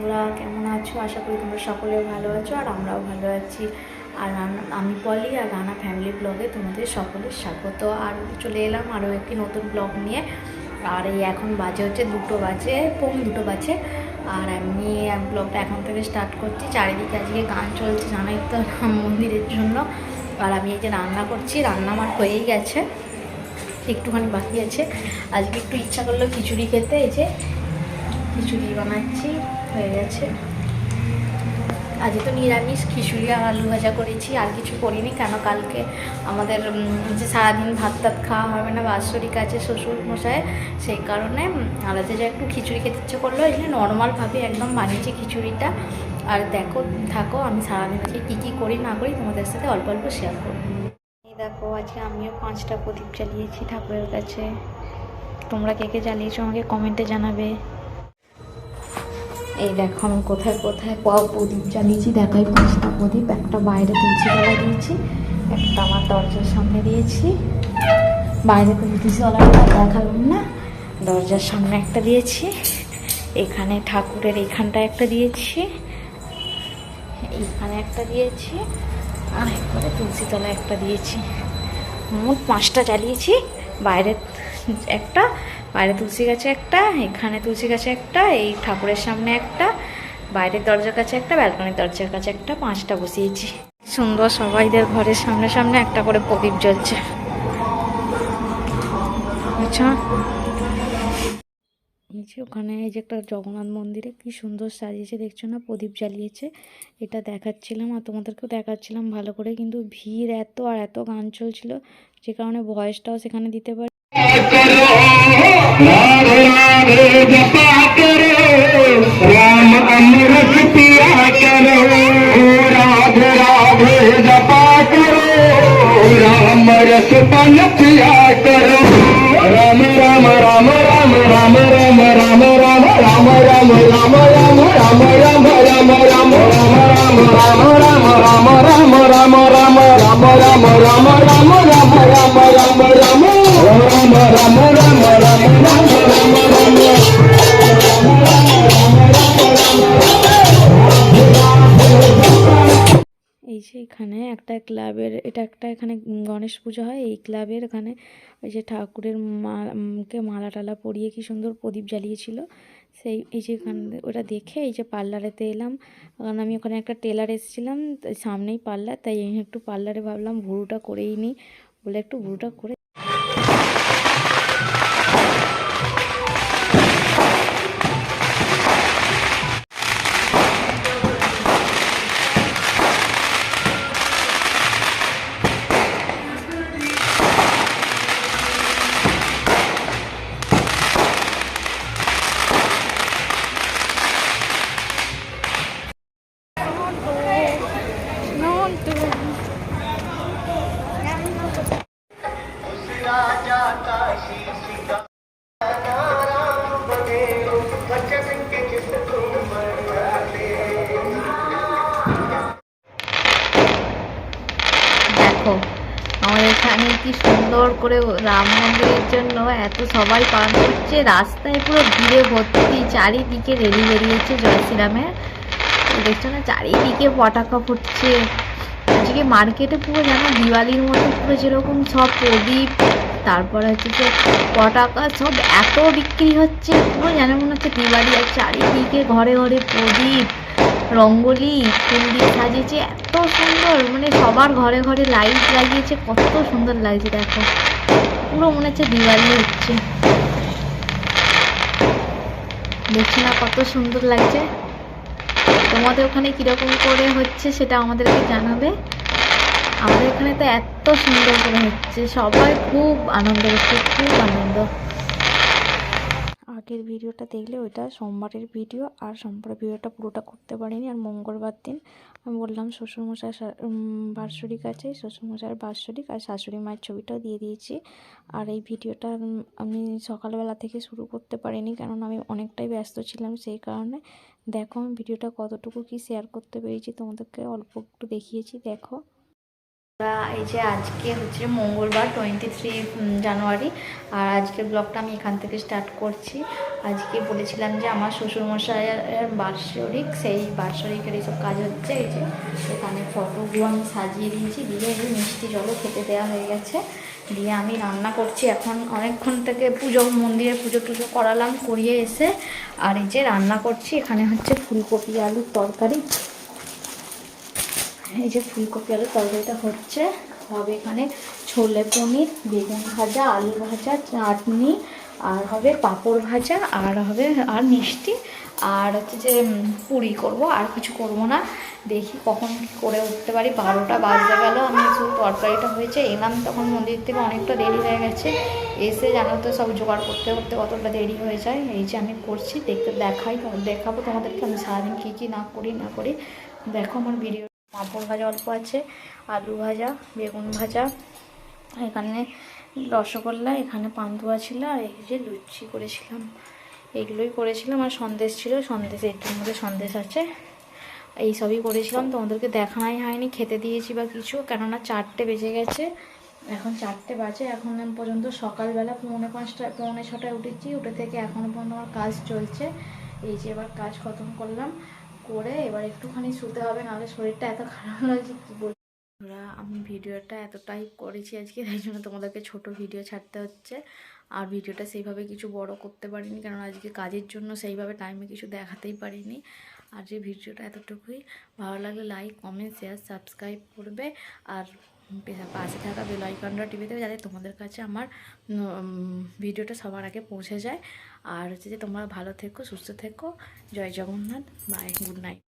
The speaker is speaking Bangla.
তোমরা কেমন আছো? আশা করি তোমরা সকলে ভালো আছো আর আমরাও ভালো আছি। আর আমি পলি আর রানা ফ্যামিলি ব্লগে তোমাদের সকলের স্বাগত। আর চলে এলাম আরও একটি নতুন ব্লগ নিয়ে। আর এই এখন বাজে হচ্ছে দুটো বাজে, পৌন দুটো বাজে। আর আমি ব্লগটা এখন থেকে স্টার্ট করছি। চারিদিকে আজকে গান চলছে জানাই তো রাম মন্দিরের জন্য। আর আমি এই যে রান্না করছি, রান্না আমার হয়েই গেছে। একটুখানি বাকি আছে। আজকে একটু ইচ্ছা করল খিচুড়ি খেতে, এই যে খিচুড়ি বানাচ্ছি। হয়ে গেছে। আজকে তো নিরামিষ, খিচুড়ি আর আলু ভাজা করেছি, আর কিছু করিনি কেন? কালকে আমাদের যে সারাদিন ভাত টাত খাওয়া হবে না, বাৎসরিক আছে শ্বশুর মশাই সেই কারণে আলাদা যা একটু খিচুড়ি খেতে ইচ্ছে করল, এই নর্মালভাবে একদম বানিয়েছি খিচুড়িটা। আর দেখো, থাকো, আমি সারাদিন আজকে কী কী করি না করি তোমাদের সাথে অল্প অল্প শেয়ার করব। এই দেখো, আজকে আমিও পাঁচটা প্রদীপ জ্বালিয়েছি ঠাকুরের কাছে। তোমরা কে কে জ্বালিয়েছো আমাকে কমেন্টে জানাবে। এই দেখো আমি কোথায় কোথায় প্রদীপ জ্বালিয়েছি, দেখাই পাঁচটা প্রদীপ। একটা বাইরে তুলসী তলা দিয়েছি, একটা আমার দরজার সামনে দিয়েছি। বাইরে তুলসী তলাটা দেখালাম না, দরজার সামনে একটা দিয়েছি, এখানে ঠাকুরের এইখানটায় একটা দিয়েছি, এইখানে একটা দিয়েছি, আর একবারে তুলসী তলায় একটা দিয়েছি। মোট পাঁচটা জ্বালিয়েছি, বাইরে একটা, বাইরে তুলসী গাছে একটা, এখানে তুলসী গাছে একটা, এই ঠাকুরের সামনে একটা, বাইরের দরজার কাছে একটা, ব্যালকনির দরজার কাছে একটা, পাঁচটা বসিয়েছি। সুন্দর সবাইদের ঘরের সামনে সামনে একটা করে প্রদীপ জ্বলছে। আচ্ছা। ওখানে এই যে একটা জগন্নাথ মন্দিরে কি সুন্দর সাজিয়েছে, দেখছ না? প্রদীপ জ্বালিয়েছে। এটা দেখাচ্ছিলাম আর তোমাদেরকেও দেখাচ্ছিলাম ভালো করে, কিন্তু ভিড় এত আর এত গান চলছিল, যে কারণে ভয়েসটাও সেখানে দিতে পারি राधे जपा करो राम अमृत पिया करो राधे राधे जपा करो राम रस पन पिया करो राम राम राम राम राम राम राम राम राम राम राम राम राम राम এই যে এখানে একটা ক্লাবের, এটা একটা এখানে গণেশ পুজো হয়, এই ক্লাবের এখানে ওই যে ঠাকুরের মা কে মালা টালা পরিয়ে কি সুন্দর প্রদীপ জ্বালিয়েছিল। সেই এই যে ওটা দেখে এই যে পার্লারেতে এলাম। কারণ আমি ওখানে একটা টেলার এসেছিলাম সামনেই পার্লার, তাই আমি একটু পার্লারে ভাবলাম ভুরুটা করেই নিই। বলে একটু ভুরুটা করে দেখো আমার এখানে কি সুন্দর করে রাম মন্দিরের জন্য এত সবাই পার হচ্ছে, রাস্তায় পুরো ভিড়ে ভর্তি, চারিদিকে রেলি বেরিয়েছে জয় শ্রীরামের। দেখছ না, চারিদিকে পটাকা ফুটছে। আজকে মার্কেটে পুরো যেন দিওয়ালির মতো পুরো যেরকম সব প্রদীপ, তারপরে হচ্ছে যে পটাকা সব এত বিক্রি হচ্ছে, পুরো যেন মনে হচ্ছে দিওয়ালি আর চারিদিকে ঘরে ঘরে প্রদীপ। রঙ্গোলি ফুল দিয়ে সাজিয়েছে, এত সুন্দর। মানে সবার ঘরে ঘরে লাইট লাগিয়েছে, কত সুন্দর লাগছে, দেখো। পুরো মনে হচ্ছে দিওয়ালি হচ্ছে। দেখছি না কত সুন্দর লাগছে? তোমাদের ওখানে কীরকম করে হচ্ছে সেটা আমাদেরকে জানাবে। আমাদের এখানে তো এত সুন্দর করে হচ্ছে, সবাই খুব আনন্দ হচ্ছে খুব আনন্দ। আগের ভিডিওটা দেখলে ওইটা সোমবারের ভিডিও, আর সোমবারের ভিডিওটা পুরোটা করতে পারিনি। আর মঙ্গলবার দিন আমি বললাম শ্বশুরমশাই বাৎসরিক আছে, শ্বশুরমশাইয়ের বাৎসরিক, আর শাশুড়ি মায়ের ছবিটাও দিয়ে দিয়েছি। আর এই ভিডিওটা আমি সকালবেলা থেকে শুরু করতে পারিনি, কারণ আমি অনেকটাই ব্যস্ত ছিলাম সেই কারণে। দেখো আমি ভিডিওটা কতটুকু কি শেয়ার করতে পেরেছি, তোমাদেরকে অল্প একটু দেখিয়েছি, দেখো। এই যে আজকে হচ্ছে মঙ্গলবার টোয়েন্টি থ্রি জানুয়ারি, আর আজকের ব্লগটা আমি এখান থেকে স্টার্ট করছি। আজকে বলেছিলাম যে আমার শ্বশুরমশাইয়ের বাৎসরিক, সেই বাৎসরিকের এইসব কাজ হচ্ছে, এই যে এখানে ফটোগুলো আমি সাজিয়ে দিয়েছি, দিয়ে এই মিষ্টি জলও খেতে দেওয়া হয়ে গেছে। দিয়ে আমি রান্না করছি এখন, অনেকক্ষণ থেকে পুজো, মন্দিরে পুজো টুজো করালাম, করিয়ে এসে, আর এই যে রান্না করছি, এখানে হচ্ছে ফুলকপি, আলুর তরকারি এই যে ফুলকপি আলুর তরকারিটা হচ্ছে, হবে এখানে ছোলে পনির, বেগুন ভাজা, আলু ভাজা, চাটনি, আর হবে পাঁপড় ভাজা, আর হবে, আর মিষ্টি, আর হচ্ছে যে পুরি করব, আর কিছু করব না। দেখি কখন করে উঠতে পারি, বারোটা বাজতে গেল, আমি শুধু তরকারিটা হয়েছে, এলাম তখন মন্দির থেকে অনেকটা দেরি হয়ে গেছে। এসে জানো তো সব জোগাড় করতে করতে কতটা দেরি হয়ে যায়, এই যে আমি করছি, দেখতে দেখাই, দেখাবো তোমাদেরকে আমি সারাদিন কী কী না করি না করি। দেখো আমার ভিডিও পাঁপড় ভাজা অল্প আছে, আলু ভাজা, বেগুন ভাজা, এখানে রসগোল্লা, এখানে পান্তুয়া ছিল, আর এই যে লুচি করেছিলাম। এগুলোই করেছিলাম, আর সন্দেশ ছিল, সন্দেশ এটির মধ্যে সন্দেশ আছে। এই সবই করেছিলাম, তোমাদেরকে দেখানোই হয়নি, খেতে দিয়েছি বা কিছু, কেননা চারটে বেজে গেছে। এখন চারটে বাজে, এখন পর্যন্ত সকালবেলা পৌনে পাঁচটা, পৌনে ছটায় উঠেছি, উঠে থেকে এখনও পর্যন্ত আমার কাজ চলছে। এই যে এবার কাজ খতম করলাম। করে এবার একটুখানি শুতে হবে, নাহলে শরীরটা এত খারাপ লাগছে, কী বলব? ওরা আমি ভিডিওটা এতটাই করেছি আজকে, তাই জন্য তোমাদেরকে ছোট ভিডিও ছাড়তে হচ্ছে। আর ভিডিওটা সেইভাবে কিছু বড় করতে পারিনি কারণ আজকে কাজের জন্য সেইভাবে টাইমে কিছু দেখাতেই পারিনি। আর যে ভিডিওটা এতটুকুই, ভালো লাগলে লাইক কমেন্ট শেয়ার সাবস্ক্রাইব করবে। আর পাশে থাকা বেল টিভিতে যাতে তোমাদের কাছে আমার ভিডিওটা সবার আগে পৌঁছে যায়। আর হচ্ছে যে তোমরা ভালো থেকো, সুস্থ থেকো। জয় জগন্নাথ, বাই, গুড নাইট।